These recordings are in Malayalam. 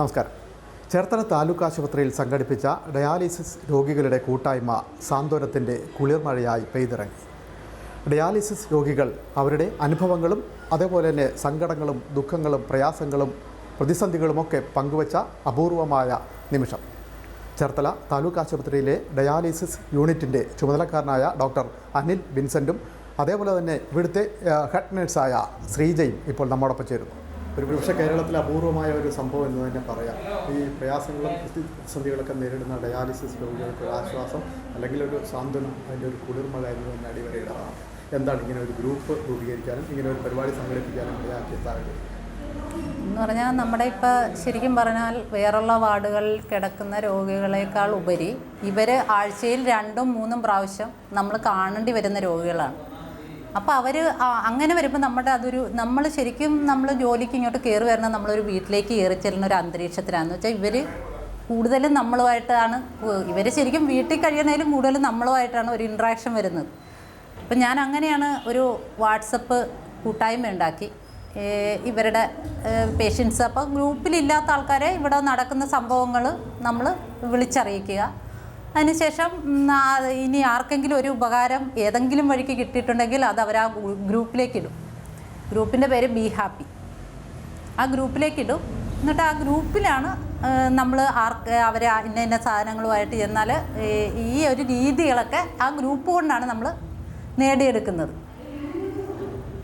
നമസ്കാരം. ചേർത്തല താലൂക്ക് ആശുപത്രിയിൽ സംഘടിപ്പിച്ച ഡയാലിസിസ് രോഗികളുടെ കൂട്ടായ്മ സാന്ത്വനത്തിന്റെ കുളിർമഴയായി പെയ്തിറങ്ങി. ഡയാലിസിസ് രോഗികൾ അവരുടെ അനുഭവങ്ങളും അതേപോലെ തന്നെ സങ്കടങ്ങളും ദുഃഖങ്ങളും പ്രയാസങ്ങളും പ്രതിസന്ധികളുമൊക്കെ പങ്കുവച്ച അപൂർവമായ നിമിഷം. ചേർത്തല താലൂക്ക് ആശുപത്രിയിലെ ഡയാലിസിസ് യൂണിറ്റിന്റെ ചുമതലക്കാരനായ ഡോക്ടർ അനിൽ വിൻസെന്റും അതേപോലെ തന്നെ ഇവിടുത്തെ ഹെഡ് നേഴ്സായ ശ്രീജയും ഇപ്പോൾ നമ്മോടൊപ്പം ചേരുന്നു. ഒരു പക്ഷേ കേരളത്തിൽ അപൂർവമായ ഒരു സംഭവം എന്ന് തന്നെ പറയാം. ഈ പ്രയാസങ്ങളും പ്രതിസന്ധികളൊക്കെ നേരിടുന്ന ഡയാലിസിസ് രോഗികൾക്ക് ഒരു ആശ്വാസം അല്ലെങ്കിൽ ഒരു സാന്ത്വനം അതിന്റെ ഒരു കുളിർമ എന്ന് തന്നെ അടിവരയിടാറാണ്. എന്താണ് ഇങ്ങനെ ഒരു ഗ്രൂപ്പ് രൂപീകരിക്കാനും ഇങ്ങനെ ഒരു പരിപാടി സംഘടിപ്പിക്കാനും ഇടയാക്കിയ സാഹചര്യം എന്ന് പറഞ്ഞാൽ നമ്മുടെ ഇപ്പോൾ ശരിക്കും പറഞ്ഞാൽ വേറുള്ള വാർഡുകളിൽ കിടക്കുന്ന രോഗികളെക്കാൾ ഉപരി ഇവർ ആഴ്ചയിൽ രണ്ടും മൂന്നും പ്രാവശ്യം നമ്മൾ കാണേണ്ടി വരുന്ന രോഗികളാണ്. അപ്പോൾ അവർ അങ്ങനെ വരുമ്പോൾ നമ്മുടെ അതൊരു നമ്മൾ ശരിക്കും നമ്മൾ ജോലിക്ക് ഇങ്ങോട്ട് കയറി വരുന്ന നമ്മളൊരു വീട്ടിലേക്ക് കയറി ചെല്ലുന്ന ഒരു അന്തരീക്ഷത്തിലാണെന്ന് വെച്ചാൽ ഇവർ കൂടുതലും നമ്മളുമായിട്ടാണ് ഇവർ ശരിക്കും വീട്ടിൽ കഴിയുന്നതിലും കൂടുതലും നമ്മളുമായിട്ടാണ് ഒരു ഇൻട്രാക്ഷൻ വരുന്നത്. അപ്പം ഞാൻ അങ്ങനെയാണ് ഒരു വാട്സപ്പ് കൂട്ടായ്മ ഉണ്ടാക്കി. ഇവരുടെ പേഷ്യൻസ് അപ്പോൾ ഗ്രൂപ്പിലില്ലാത്ത ആൾക്കാരെ ഇവിടെ നടക്കുന്ന സംഭവങ്ങൾ നമ്മൾ വിളിച്ചറിയിക്കുക. അതിനുശേഷം ഇനി ആർക്കെങ്കിലും ഒരു ഉപകാരം ഏതെങ്കിലും വഴിക്ക് കിട്ടിയിട്ടുണ്ടെങ്കിൽ അത് അവർ ആ ഗ്രൂപ്പിലേക്ക് ഇടും ഗ്രൂപ്പിന്റെ പേര് ബി ഹാപ്പി. ആ ഗ്രൂപ്പിലേക്ക് ഇടും എന്നിട്ട് ആ ഗ്രൂപ്പിലാണ് നമ്മൾ ആർക്ക് അവർ ഇന്ന ഇന്ന സാധനങ്ങളുമായിട്ട് ചെന്നാൽ ഈ ഒരു രീതികളൊക്കെ ആ ഗ്രൂപ്പ് കൊണ്ടാണ് നമ്മൾ നേടിയെടുക്കുന്നത്.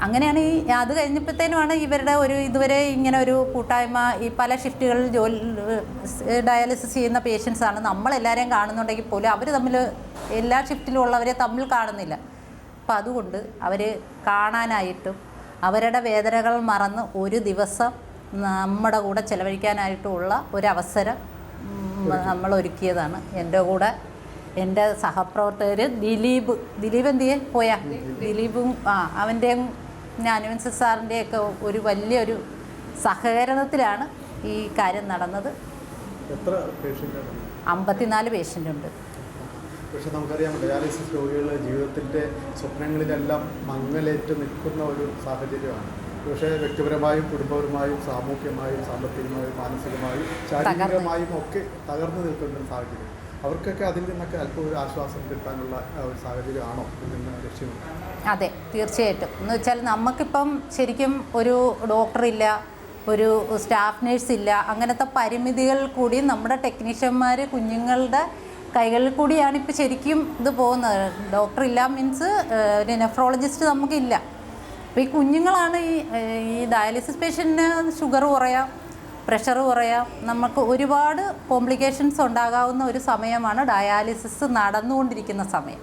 അങ്ങനെയാണ് ഈ അത് കഴിഞ്ഞപ്പോഴത്തേനുമാണ് ഇവരുടെ ഒരു ഇതുവരെ ഇങ്ങനെ ഒരു കൂട്ടായ്മ ഈ പല ഷിഫ്റ്റുകളിൽ ജോലി ഡയാലിസിസ് ചെയ്യുന്ന പേഷ്യൻസ് ആണ്. നമ്മളെല്ലാവരെയും കാണുന്നുണ്ടെങ്കിൽ പോലും അവർ തമ്മിൽ എല്ലാ ഷിഫ്റ്റിലും ഉള്ളവരെ തമ്മിൽ കാണുന്നില്ല. അപ്പം അതുകൊണ്ട് അവർ കാണാനായിട്ടും അവരുടെ വേദനകൾ മറന്ന് ഒരു ദിവസം നമ്മുടെ കൂടെ ചെലവഴിക്കാനായിട്ടുള്ള ഒരവസരം നമ്മൾ ഒരുക്കിയതാണ്. എന്റെ കൂടെ എന്റെ സഹപ്രവർത്തകർ ദിലീപ്. ദിലീപ് എന്തിയെ? ചെയ്യേ പോയാ ദിലീപും ആ അവന്റെയും ഞാനുവൻസ് സാറിന്റെയൊക്കെ ഒരു വലിയൊരു സഹകരണത്തിലാണ് ഈ കാര്യം നടന്നത്. എത്ര അമ്പത്തിനാല് പേഷ്യന്റ് ഉണ്ട് പക്ഷെ നമുക്കറിയാം ഡയാലിസിസ് രോഗികളുടെ ജീവിതത്തിന്റെ സ്വപ്നങ്ങളിലെല്ലാം മങ്ങലേറ്റ് നിൽക്കുന്ന ഒരു സാഹചര്യമാണ്. പക്ഷേ വ്യക്തിപരമായും കുടുംബപരമായും സാമൂഹ്യമായും സാമ്പത്തികമായും മാനസികമായും ശാരീരികമായും ഒക്കെ തകർന്നു നിൽക്കുന്ന ഒരു സാഹചര്യം. അവർക്കൊക്കെ അതിൽ നിന്നൊക്കെ അല്പം ഒരു ആശ്വാസം കിട്ടാനുള്ള ഒരു സാഹചര്യമാണോ അതെ തീർച്ചയായിട്ടും. എന്ന് വെച്ചാൽ നമുക്കിപ്പം ശരിക്കും ഒരു ഡോക്ടറില്ല ഒരു സ്റ്റാഫ് നേഴ്സ് ഇല്ല അങ്ങനത്തെ പരിമിതികൾ കൂടി നമ്മുടെ ടെക്നീഷ്യന്മാർ കുഞ്ഞുങ്ങളുടെ കൈകളിൽ കൂടിയാണ് ഇപ്പോൾ ശരിക്കും ഇത് പോകുന്നത്. ഡോക്ടർ ഇല്ല മീൻസ് ഒരു നെഫ്രോളജിസ്റ്റ് നമുക്കില്ല. അപ്പോൾ ഈ കുഞ്ഞുങ്ങളാണ് ഈ ഈ ഡയാലിസിസ് പേഷ്യന്റിന് ഷുഗർ കുറയാം പ്രഷർ കുറയാം. നമുക്ക് ഒരുപാട് കോംപ്ലിക്കേഷൻസ് ഉണ്ടാകാവുന്ന ഒരു സമയമാണ് ഡയാലിസിസ് നടന്നുകൊണ്ടിരിക്കുന്ന സമയം.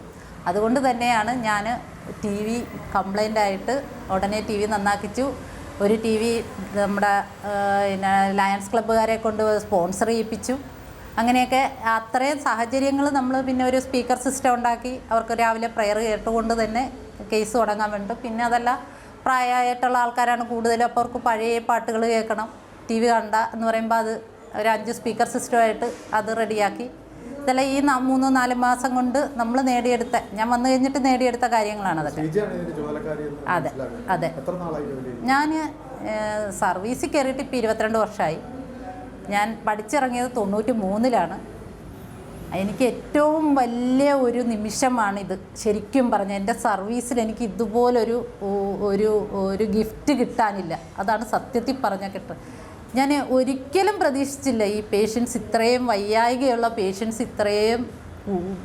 അതുകൊണ്ട് തന്നെയാണ് ഞാൻ ടി വി കംപ്ലൈന്റ് ആയിട്ട് ഉടനെ ടി വി നന്നാക്കിച്ചു. ഒരു ടി വി നമ്മുടെ പിന്നെ ലയൺസ് ക്ലബ്ബുകാരെ കൊണ്ട് സ്പോൺസർ ചെയ്യിപ്പിച്ചു. അങ്ങനെയൊക്കെ അത്രയും സാഹചര്യങ്ങൾ നമ്മൾ പിന്നെ ഒരു സ്പീക്കർ സിസ്റ്റം ഉണ്ടാക്കി. അവർക്ക് രാവിലെ പ്രയർ കേട്ടുകൊണ്ട് തന്നെ കേസ് തുടങ്ങാൻ വേണ്ടി. പിന്നെ അതല്ല പ്രായമായിട്ടുള്ള ആൾക്കാരാണ് കൂടുതലും. അപ്പോൾ അവർക്ക് പഴയ പാട്ടുകൾ കേൾക്കണം. ടി വി കണ്ട എന്ന് പറയുമ്പോൾ അത് ഒരു അഞ്ച് സ്പീക്കർ സിസ്റ്റമായിട്ട് അത് റെഡിയാക്കി ഇതെല്ലാം ഈ മൂന്ന് നാല് മാസം കൊണ്ട് നമ്മൾ നേടിയെടുത്ത ഞാൻ വന്നു കഴിഞ്ഞിട്ട് നേടിയെടുത്ത കാര്യങ്ങളാണ് അതൊക്കെ. അതെ. അതെ? ഞാൻ സർവീസിൽ കയറിയിട്ട് ഇപ്പോൾ ഇരുപത്തിരണ്ട് വർഷമായി ഞാൻ പഠിച്ചിറങ്ങിയത് തൊണ്ണൂറ്റി മൂന്നിലാണ് എനിക്ക് ഏറ്റവും വലിയ ഒരു നിമിഷമാണിത്. ശരിക്കും പറഞ്ഞ എന്റെ സർവീസിൽ എനിക്ക് ഇതുപോലൊരു ഒരു ഒരു ഗിഫ്റ്റ് കിട്ടാനില്ല. അതാണ് സത്യത്തിൽ പറഞ്ഞ കിട്ടുക ഞാൻ ഒരിക്കലും പ്രതീക്ഷിച്ചില്ല ഈ പേഷ്യൻസ് ഇത്രയും വയ്യായികയുള്ള പേഷ്യൻസ് ഇത്രയും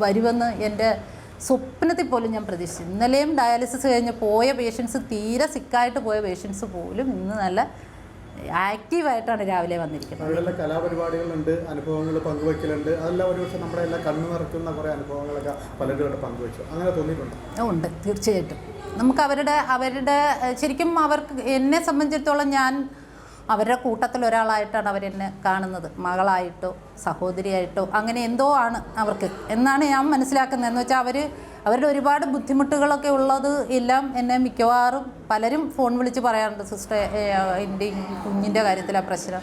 വരുമെന്ന് എന്റെ സ്വപ്നത്തിൽ പോലും ഞാൻ പ്രതീക്ഷിച്ചു. ഇന്നലെയും ഡയാലിസിസ് കഴിഞ്ഞ് പോയ പേഷ്യൻസ് തീരെ സിക്കായിട്ട് പോയ പേഷ്യൻസ് പോലും ഇന്ന് നല്ല ആക്റ്റീവായിട്ടാണ് രാവിലെ വന്നിരിക്കുന്നത്. അവരുടെ കലാപരിപാടികളുണ്ട് അനുഭവങ്ങൾ പങ്കുവയ്ക്കലുണ്ട് അതെല്ലാം ഒരുപക്ഷെ നമ്മുടെ എല്ലാം കണ്ണു നിറയ്ക്കുന്ന കുറേ അനുഭവങ്ങളൊക്കെ പലരും പങ്കുവച്ചു. അങ്ങനെ തോന്നിയിട്ടുണ്ട്? ഉണ്ട്. തീർച്ചയായിട്ടും. നമുക്ക് അവരുടെ അവരുടെ ശരിക്കും അവർക്ക് എന്നെ സംബന്ധിച്ചിടത്തോളം ഞാൻ അവരുടെ കൂട്ടത്തിൽ ഒരാളായിട്ടാണ് അവരെന്നെ കാണുന്നത്. മകളായിട്ടോ സഹോദരിയായിട്ടോ അങ്ങനെ എന്തോ ആണ് അവർക്ക്. എന്നാണ് ഞാൻ മനസ്സിലാക്കുന്നത്. എന്ന് വെച്ചാൽ അവർ അവരുടെ ഒരുപാട് ബുദ്ധിമുട്ടുകളൊക്കെ ഉള്ളത് എല്ലാം എന്നെ മിക്കവാറും പലരും ഫോൺ വിളിച്ച് പറയാറുണ്ട്. സിസ്റ്റർ എന്റെ കുഞ്ഞിന്റെ കാര്യത്തിലാണ് പ്രശ്നം.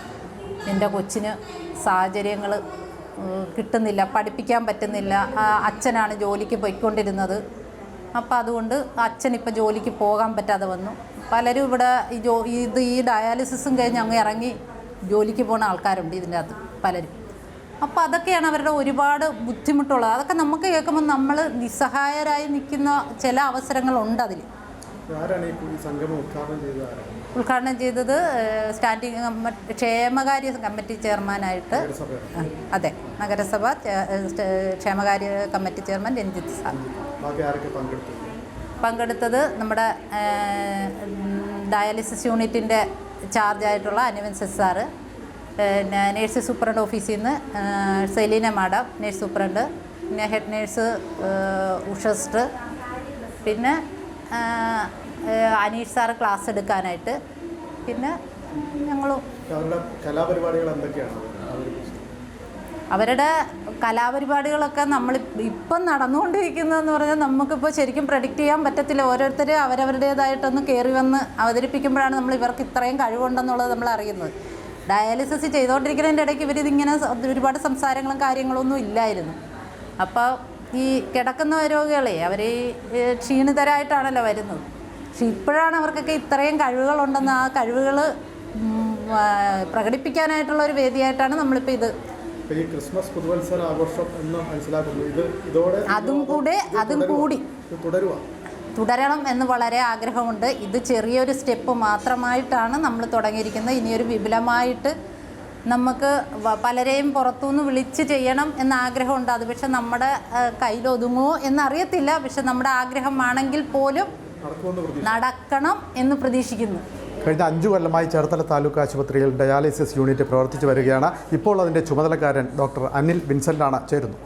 എന്റെ കൊച്ചിന് സാഹചര്യങ്ങൾ കിട്ടുന്നില്ല പഠിപ്പിക്കാൻ പറ്റുന്നില്ല. അച്ഛനാണ് ജോലിക്ക് പോയിക്കൊണ്ടിരുന്നത്. അപ്പോൾ അതുകൊണ്ട് അച്ഛൻ ഇപ്പോൾ ജോലിക്ക് പോകാൻ പറ്റാതെ വന്നു. പലരും ഇവിടെ ഈ ജോ ഇത് ഈ ഡയാലിസിസും കഴിഞ്ഞ് അങ്ങ് ഇറങ്ങി ജോലിക്ക് പോകുന്ന ആൾക്കാരുണ്ട് ഇതിന്റെ അകത്ത് പലരും. അപ്പോൾ അതൊക്കെയാണ് അവരുടെ ഒരുപാട് ബുദ്ധിമുട്ടുള്ളത്. അതൊക്കെ നമുക്ക് കേൾക്കുമ്പോൾ നമ്മൾ നിസ്സഹായരായി നിൽക്കുന്ന ചില അവസരങ്ങളുണ്ട് അതിൽ. ഉദ്ഘാടനം ചെയ്തത്? സ്റ്റാൻഡിങ് സ്റ്റാൻഡിംഗ് കമ്മിറ്റി ക്ഷേമകാര്യ കമ്മിറ്റി ചെയർമാനായിട്ട് അതെ നഗരസഭ ക്ഷേമകാര്യ കമ്മിറ്റി ചെയർമാൻ രഞ്ജിത്ത് സാർ. പങ്കെടുത്തത് നമ്മുടെ ഡയാലിസിസ് യൂണിറ്റിന്റെ ചാർജായിട്ടുള്ള അനുവൻസസ് സാറ് പിന്നെ നേഴ്സ് സൂപ്രണ്ട് ഓഫീസിൽ നിന്ന് സെലീന മാഡം നേഴ്സ് സൂപ്രണ്ട് പിന്നെ ഹെഡ് നേഴ്സ് ഉഷസ്റ്റ് പിന്നെ അനീഷ് സാറ് ക്ലാസ് എടുക്കാനായിട്ട് പിന്നെ ഞങ്ങളും. കലാപരിപാടികൾ എന്തൊക്കെയാണ്? അവരുടെ കലാപരിപാടികളൊക്കെ നമ്മൾ ഇപ്പം നടന്നുകൊണ്ടിരിക്കുന്നതെന്ന് പറഞ്ഞാൽ നമുക്കിപ്പോൾ ശരിക്കും പ്രഡിക്റ്റ് ചെയ്യാൻ പറ്റത്തില്ല. ഓരോരുത്തർ അവരവരുടേതായിട്ടൊന്ന് കയറി വന്ന് അവതരിപ്പിക്കുമ്പോഴാണ് നമ്മൾ ഇവർക്ക് ഇത്രയും കഴിവുണ്ടെന്നുള്ളത് നമ്മൾ അറിയുന്നത്. ഡയാലിസിസ് ചെയ്തുകൊണ്ടിരിക്കുന്നതിന്റെ ഇടയ്ക്ക് ഇവരിതിങ്ങനെ ഒരുപാട് സംസാരങ്ങളും കാര്യങ്ങളും ഒന്നും ഇല്ലായിരുന്നു. അപ്പോൾ ഈ കിടക്കുന്ന രോഗികളെ അവർ ഈ ക്ഷീണിതരായിട്ടാണല്ലോ വരുന്നത്. പക്ഷെ ഇപ്പോഴാണ് അവർക്കൊക്കെ ഇത്രയും കഴിവുകളുണ്ടെന്ന് ആ കഴിവുകൾ പ്രകടിപ്പിക്കാനായിട്ടുള്ള ഒരു വേദിയായിട്ടാണ് നമ്മളിപ്പോൾ ഇത് ഈ ക്രിസ്മസ് പുതുവത്സര ആഘോഷം എന്ന് മനസ്സിലാക്കുന്നു. ഇത് ഇതോടെ അതും കൂടെ അതും കൂടി. തുടരുക തുടരണം എന്ന് വളരെ ആഗ്രഹമുണ്ട്. ഇത് ചെറിയൊരു സ്റ്റെപ്പ് മാത്രമായിട്ടാണ് നമ്മൾ തുടങ്ങിയിരിക്കുന്നത്. ഇനിയൊരു വിപുലമായിട്ട് നമുക്ക് പലരെയും പുറത്തുനിന്ന് വിളിച്ച് ചെയ്യണം എന്ന ആഗ്രഹമുണ്ട്. അത് പക്ഷെ നമ്മുടെ കയ്യിലൊതുങ്ങുമോ എന്നറിയത്തില്ല. പക്ഷെ നമ്മുടെ ആഗ്രഹമാണെങ്കിൽ പോലും നടക്കണം എന്ന് പ്രതീക്ഷിക്കുന്നു. കഴിഞ്ഞ അഞ്ചു കൊല്ലമായി ചേർത്തല താലൂക്ക് ആശുപത്രിയിൽ ഡയാലിസിസ് യൂണിറ്റ് പ്രവർത്തിച്ചു വരികയാണ്. ഇപ്പോൾ അതിന്റെ ചുമതലക്കാരൻ ഡോക്ടർ അനിൽ വിൻസെന്റാണ് ചേരുന്നു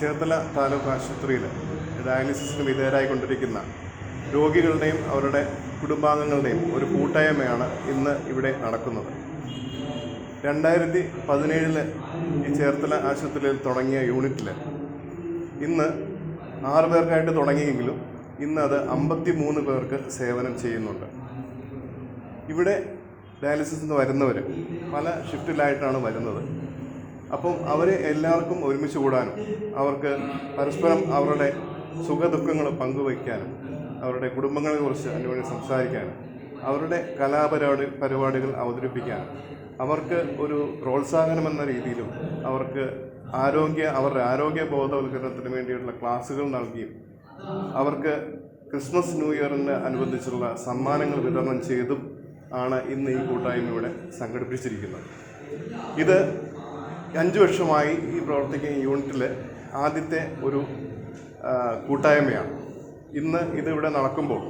ചേർത്തല താലൂക്ക് ആശുപത്രിയിൽ ഡയാലിസിസിന് വിധേയരായിക്കൊണ്ടിരിക്കുന്ന രോഗികളുടെയും അവരുടെ കുടുംബാംഗങ്ങളുടെയും ഒരു കൂട്ടായ്മയാണ് ഇന്ന് ഇവിടെ നടക്കുന്നത്. രണ്ടായിരത്തി പതിനേഴിൽ ഈ ചേർത്തല ആശുപത്രിയിൽ തുടങ്ങിയ യൂണിറ്റിൽ ഇന്ന് ആറ് പേർക്കായിട്ട് തുടങ്ങിയെങ്കിലും ഇന്ന് അത് അമ്പത്തി മൂന്ന് പേർക്ക് സേവനം ചെയ്യുന്നുണ്ട്. ഇവിടെ ഡയാലിസിസ് നിന്ന് വരുന്നവർ പല ഷിഫ്റ്റിലായിട്ടാണ് വരുന്നത്. അപ്പം അവർ എല്ലാവർക്കും ഒരുമിച്ച് കൂടാനും അവർക്ക് പരസ്പരം അവരുടെ സുഖദുഃഖങ്ങൾ പങ്കുവയ്ക്കാനും അവരുടെ കുടുംബങ്ങളെക്കുറിച്ച് അന്വേഷണം സംസാരിക്കാനും അവരുടെ കലാപരിപാടി പരിപാടികൾ അവതരിപ്പിക്കാനും അവർക്ക് ഒരു പ്രോത്സാഹനം എന്ന രീതിയിലും അവർക്ക് ആരോഗ്യ അവരുടെ ആരോഗ്യ ബോധവൽക്കരണത്തിന് വേണ്ടിയിട്ടുള്ള ക്ലാസ്സുകൾ നൽകിയും അവർക്ക് ക്രിസ്മസ് ന്യൂ ഇയറിന് അനുബന്ധിച്ചുള്ള സമ്മാനങ്ങൾ വിതരണം ചെയ്തും ആണ് ഇന്ന് ഈ കൂട്ടായ്മയുടെ സംഘടിപ്പിച്ചിരിക്കുന്നത്. ഇത് അഞ്ച് വർഷമായി ഈ പ്രവർത്തിക്കുന്ന യൂണിറ്റിൽ ആദ്യത്തെ ഒരു കൂട്ടായ്മയാണ്. ഇന്ന് ഇതിവിടെ നടക്കുമ്പോൾ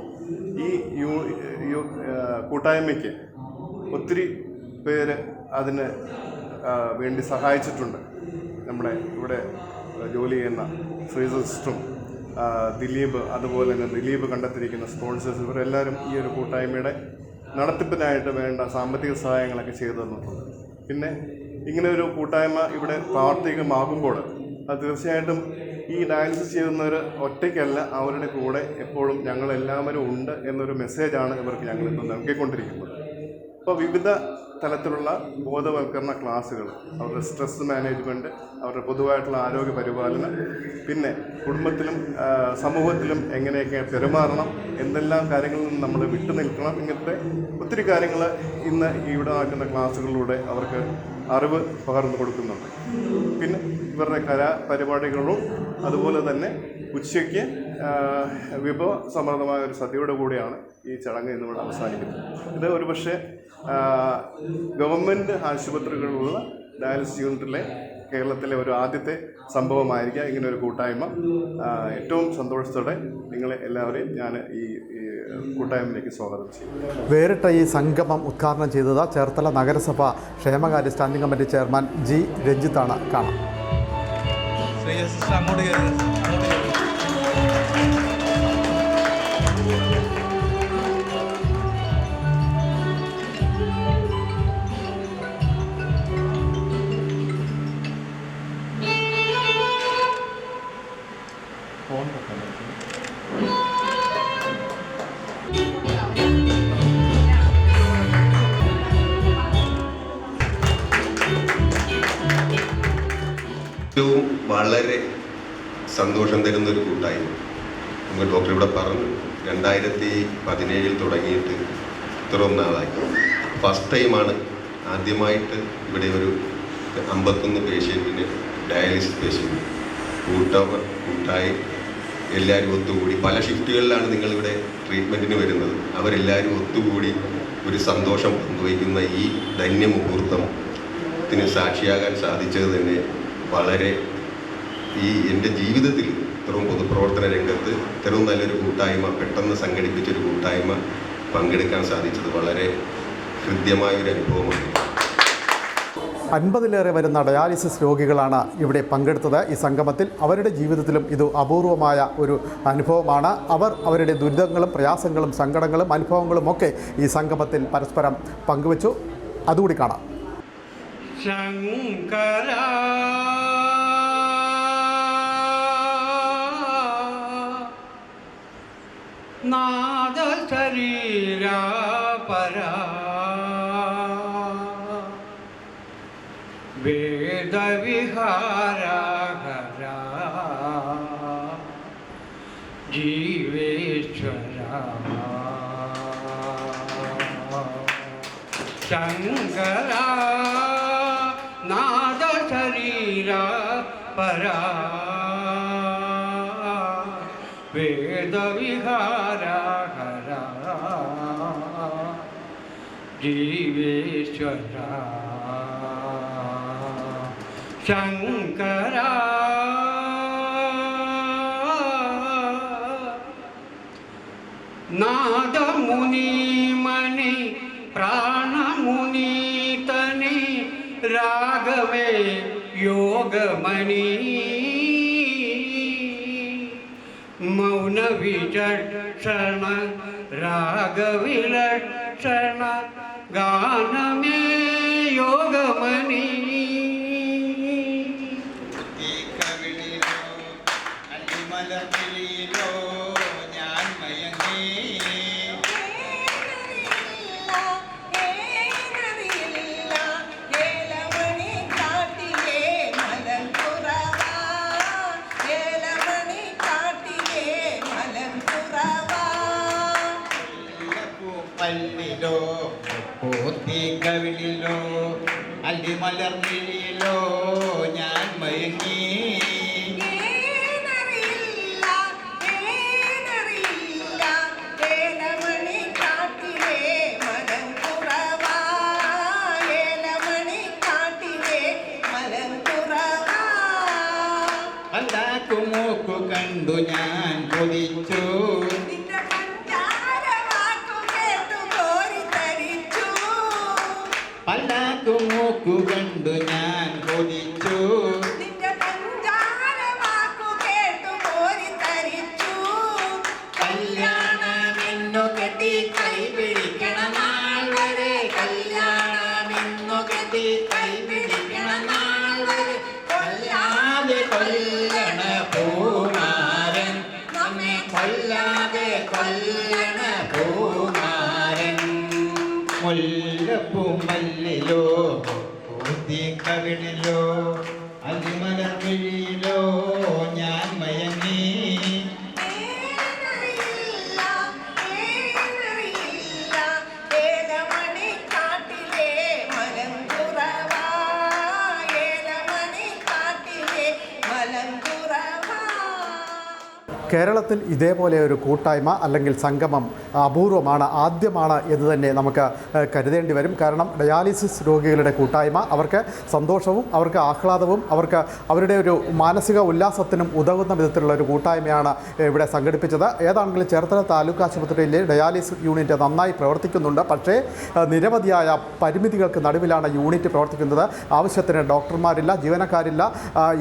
ഈ യൂ കൂട്ടായ്മയ്ക്ക് ഒത്തിരി പേര് അതിന് വേണ്ടി സഹായിച്ചിട്ടുണ്ട്. നമ്മുടെ ഇവിടെ ജോലി ചെയ്യുന്ന ഫ്രീസിസ്റ്റും ദിലീപ് അതുപോലെ തന്നെ ദിലീപ് കണ്ടെത്തിയിരിക്കുന്ന സ്പോൺസേഴ്സ് ഇവരെല്ലാവരും ഈ ഒരു കൂട്ടായ്മയുടെ നടത്തിപ്പിനായിട്ട് വേണ്ട സാമ്പത്തിക സഹായങ്ങളൊക്കെ ചെയ്തു തന്നിട്ടുണ്ട്. പിന്നെ ഇങ്ങനെ ഒരു കൂട്ടായ്മ ഇവിടെ പ്രാവർത്തികമാകുമ്പോൾ അത് തീർച്ചയായിട്ടും ഈ ഡയാലിസിസ് ചെയ്യുന്നവർ ഒറ്റയ്ക്കല്ല അവരുടെ കൂടെ എപ്പോഴും ഞങ്ങളെല്ലാവരും ഉണ്ട് എന്നൊരു മെസ്സേജാണ് ഇവർക്ക് ഞങ്ങളിപ്പോൾ നൽകിക്കൊണ്ടിരിക്കുന്നത്. അപ്പോൾ വിവിധ തലത്തിലുള്ള ബോധവൽക്കരണ ക്ലാസ്സുകൾ അവരുടെ സ്ട്രെസ് മാനേജ്മെന്റ് അവരുടെ പൊതുവായിട്ടുള്ള ആരോഗ്യ പരിപാലനം പിന്നെ കുടുംബത്തിലും സമൂഹത്തിലും എങ്ങനെയൊക്കെ പെരുമാറണം എന്തെല്ലാം കാര്യങ്ങളിൽ നിന്ന് നമ്മൾ വിട്ടു നിൽക്കണം ഇങ്ങനത്തെ ഒത്തിരി കാര്യങ്ങൾ ഇന്ന് ഇവിടെ നടക്കുന്ന ക്ലാസ്സുകളിലൂടെ അവർക്ക് അറിവ് പകർന്നു കൊടുക്കുന്നുണ്ട്. പിന്നെ ഇവരുടെ കലാപരിപാടികളും അതുപോലെ തന്നെ ഉച്ചയ്ക്ക് വിഭവ സമൃദ്ധമായ ഒരു സദ്യയുടെ കൂടെയാണ് ഈ ചടങ്ങ് ഇന്നിവിടെ അവസാനിക്കുന്നത്. ഇത് ഒരുപക്ഷെ ഗവൺമെന്റ് ആശുപത്രികളിലുള്ള ഡയാലിസിസ് യൂണിറ്റിലെ കേരളത്തിലെ ഒരു ആദ്യത്തെ സംഭവമായിരിക്കാം ഇങ്ങനെ ഒരു കൂട്ടായ്മ ഏറ്റവും സന്തോഷത്തോടെ നിങ്ങളെ എല്ലാവരെയും ഞാൻ ഈ കൂട്ടായ്മയിലേക്ക് സ്വാഗതം ചെയ്യും വേറിട്ട ഈ സംഗമം ഉദ്ഘാടനം ചെയ്തത് ചേർത്തല നഗരസഭ ക്ഷേമകാര്യ സ്റ്റാൻഡിംഗ് കമ്മിറ്റി ചെയർമാൻ ജി രഞ്ജിത്താണ്. കാണാം. ഏറ്റവും വളരെ സന്തോഷം തരുന്ന ഒരു കൂട്ടായ്മ. നമ്മൾ ഡോക്ടർ ഇവിടെ പറഞ്ഞു രണ്ടായിരത്തി പതിനേഴിൽ തുടങ്ങിയിട്ട് ഇത്രയും നാളായി ഫസ്റ്റ് ടൈമാണ് ആദ്യമായിട്ട് ഇവിടെ ഒരു അമ്പത്തൊന്ന് പേഷ്യന്റിന് ഡയാലിസിസ് പേഷ്യന്റ് കൂട്ടവർ കൂട്ടായി എല്ലാവരും ഒത്തുകൂടി. പല ഷിഫ്റ്റുകളിലാണ് നിങ്ങളിവിടെ ട്രീറ്റ്മെന്റിന് വരുന്നത്. അവരെല്ലാവരും ഒത്തുകൂടി ഒരു സന്തോഷം പങ്കുവയ്ക്കുന്ന ഈ ധന്യമുഹൂർത്തത്തിന് സാക്ഷിയാകാൻ സാധിച്ചത് തന്നെ വളരെ ഈ എന്റെ ജീവിതത്തിൽ ഇത്രയും പൊതുപ്രവർത്തന രംഗത്ത് ഇത്രയും നല്ലൊരു കൂട്ടായ്മ പെട്ടെന്ന് സംഘടിപ്പിച്ചൊരു കൂട്ടായ്മ പങ്കെടുക്കാൻ സാധിച്ചത് വളരെ ഹൃദ്യമായൊരു അനുഭവമാണ്. അൻപതിലേറെ വരുന്ന ഡയാലിസിസ് രോഗികളാണ് ഇവിടെ പങ്കെടുത്തത്. ഈ സംഗമത്തിൽ അവരുടെ ജീവിതത്തിലും ഇത് അപൂർവമായ ഒരു അനുഭവമാണ്. അവർ അവരുടെ ദുരിതങ്ങളും പ്രയാസങ്ങളും സങ്കടങ്ങളും അനുഭവങ്ങളും ഒക്കെ ഈ സംഗമത്തിൽ പരസ്പരം പങ്കുവച്ചു. അതുകൂടി കാണാം. ശങ്കര ശരീര പര വേദവിഹാര ഹര ജീവേശ്വര. ശങ്കര നാദ പര. വേദവിഹാരഹര. ജീവേശ്വര. शङ्करा नादमुनिमणि प्राणमुनितनि राघवे योगमणि। मौनविचक्षण रागविलक्षण गानमे योगमणि। പല്ലിലോ പൂത്തി കവിളിലോ അല്ലിമലർന്നിഴിയിലോ ഞാൻ മയങ്ങി. കണ്ടു ഞാൻ കൊതിച്ചു. പിടിക്കണ നാൾ വരെ. കൊല്ലാതെ കൊല്ലണ പൂമാരൻ. നമ്മെ പൂത്തി കവിളിലോ കേരളത്തിൽ ഇതേപോലെ ഒരു കൂട്ടായ്മ അല്ലെങ്കിൽ സംഗമം അപൂർവമാണ് ആദ്യമാണ് എന്ന് തന്നെ നമുക്ക് കരുതേണ്ടി വരും. കാരണം ഡയാലിസിസ് രോഗികളുടെ കൂട്ടായ്മ അവർക്ക് സന്തോഷവും അവർക്ക് ആഹ്ലാദവും അവർക്ക് അവരുടെ ഒരു മാനസിക ഉല്ലാസത്തിനും ഉതകുന്ന വിധത്തിലുള്ള ഒരു കൂട്ടായ്മയാണ് ഇവിടെ സംഘടിപ്പിച്ചത്. ഏതാണെങ്കിലും ചേർത്തല താലൂക്ക് ആശുപത്രിയിലെ ഡയാലിസിസ് യൂണിറ്റ് നന്നായി പ്രവർത്തിക്കുന്നുണ്ട്. പക്ഷേ നിരവധിയായ പരിമിതികൾക്ക് നടുവിലാണ് യൂണിറ്റ് പ്രവർത്തിക്കുന്നത്. ആവശ്യത്തിന് ഡോക്ടർമാരില്ല ജീവനക്കാരില്ല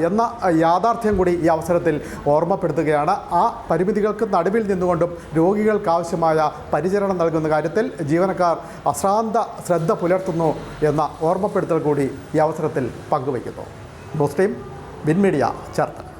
എന്ന യാഥാർത്ഥ്യം കൂടി ഈ അവസരത്തിൽ ഓർമ്മപ്പെടുത്തുകയാണ്. ആ പരിമിതികൾക്ക് നടുവിൽ നിന്നുകൊണ്ടും രോഗികൾക്ക് ആവശ്യമായ പരിചരണം നൽകുന്ന കാര്യത്തിൽ ജീവനക്കാർ അശ്രാന്ത ശ്രദ്ധ പുലർത്തുന്നു എന്ന ഓർമ്മപ്പെടുത്തൽ കൂടി ഈ അവസരത്തിൽ പങ്കുവയ്ക്കുന്നു. News team Win Media Cherthala